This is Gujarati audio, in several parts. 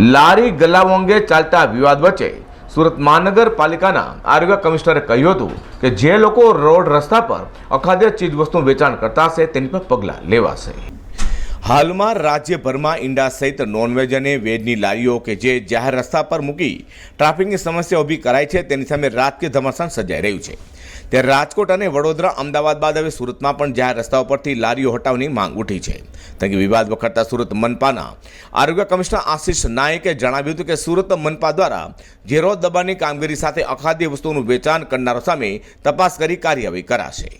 લારી ગલાવો અંગે ચાલતા વિવાદ વચ્ચે સુરત મહાનગરપાલિકાના આરોગ્ય કમિશનરે કહ્યું હતું કે જે લોકો રોડ રસ્તા પર અખાદ્ય ચીજવસ્તુનું વેચાણ કરતા હશે તેની પર પગલાં લેવાશે. હાલમાં રાજ્યભરમાં ઈંડા સહિત નોનવેજ અને વેજની લારીઓ કે જે જાહેર રસ્તા પર મૂકી ટ્રાફિકની સમસ્યા ઊભી કરાય છે, તેની સામે રાજકીય ધમાસાણ સર્જાઈ રહ્યું છે. ત્યારે રાજકોટ અને વડોદરા, અમદાવાદ બાદ હવે સુરતમાં પણ જાહેર રસ્તાઓ પરથી લારીઓ હટાવવાની માંગ ઉઠી છે. તંગે વિવાદ વખતતા સુરત મનપાના આરોગ્ય કમિશનર આશિષ નાયકે જણાવ્યું હતું કે સુરત મનપા દ્વારા ઝેરો દબાણની કામગીરી સાથે અખાદ્ય વસ્તુઓનું વેચાણ કરનારો સામે તપાસ કરી કાર્યવાહી કરાશે.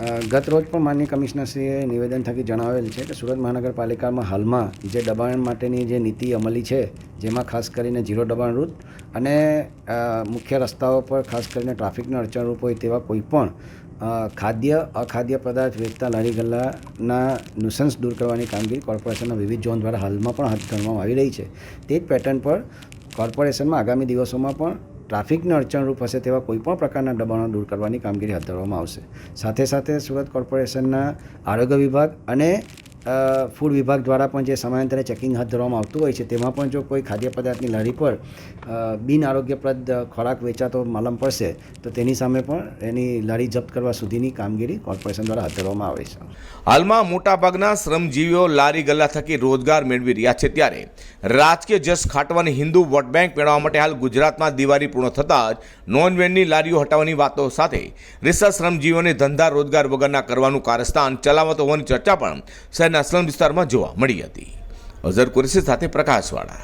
ગત રોજ પણ માનનીય કમિશનરશ્રીએ નિવેદન થકી જણાવેલ છે કે સુરત મહાનગરપાલિકામાં હાલમાં જે દબાણ માટેની જે નીતિ અમલી છે, જેમાં ખાસ કરીને ઝીરો દબાણ રૂટ અને મુખ્ય રસ્તાઓ પર ખાસ કરીને ટ્રાફિકને અડચણરૂપ હોય તેવા કોઈપણ ખાદ્ય, અખાદ્ય પદાર્થ વેચતા લારી ગલ્લાના નુસન્સ દૂર કરવાની કામગીરી કોર્પોરેશનના વિવિધ ઝોન દ્વારા હાલમાં પણ હાથ ધરવામાં આવી રહી છે. તે જ પેટર્ન પર કોર્પોરેશનમાં આગામી દિવસોમાં પણ ટ્રાફિકને અડચણરૂપ હશે તેવા કોઈપણ પ્રકારના દબાણો દૂર કરવાની કામગીરી હાથ ધરવામાં આવશે. સાથે સાથે સુરત કોર્પોરેશનના આરોગ્ય વિભાગ અને ફૂડ વિભાગ દ્વારા પણ જે સમયાંતરે ચેકિંગ હાથ ધરવામાં આવતું હોય છે, તેમાં પણ જો કોઈ ખાદ્ય પદાર્થની લારી પર બિનઆરોગ્યપ્રદ બિન આરોગ્યપ્રદ ખોરાક વેચાતો માલમ પડશે, તો તેની સામે પણ એની લારી જપ્ત કરવા સુધીની કામગીરી કોર્પોરેશન દ્વારા હાથ ધરવામાં આવે છે. હાલમાં મોટાભાગના શ્રમજીવીઓ લારી ગલ્લા થકી રોજગાર મેળવી રહ્યા છે ત્યારે. રાજકીય જસ ખાટવાની હિન્દુ વોટ બેંક મેળવવા માટે હાલ ગુજરાતમાં દિવાળી પૂર્ણ થતાં જ નોન વેન્ડની લારીઓ હટાવવાની વાતો સાથે રિસર્ચ શ્રમજીવીઓને ધંધા રોજગાર વગરના કરવાનું કારસ્તાન ચલાવતો હોવાની ચર્ચા પણ શહેરના સ્લમ વિસ્તારમાં જોવા મળી હતી. અઝર કુરેશી સાથે પ્રકાશવાળા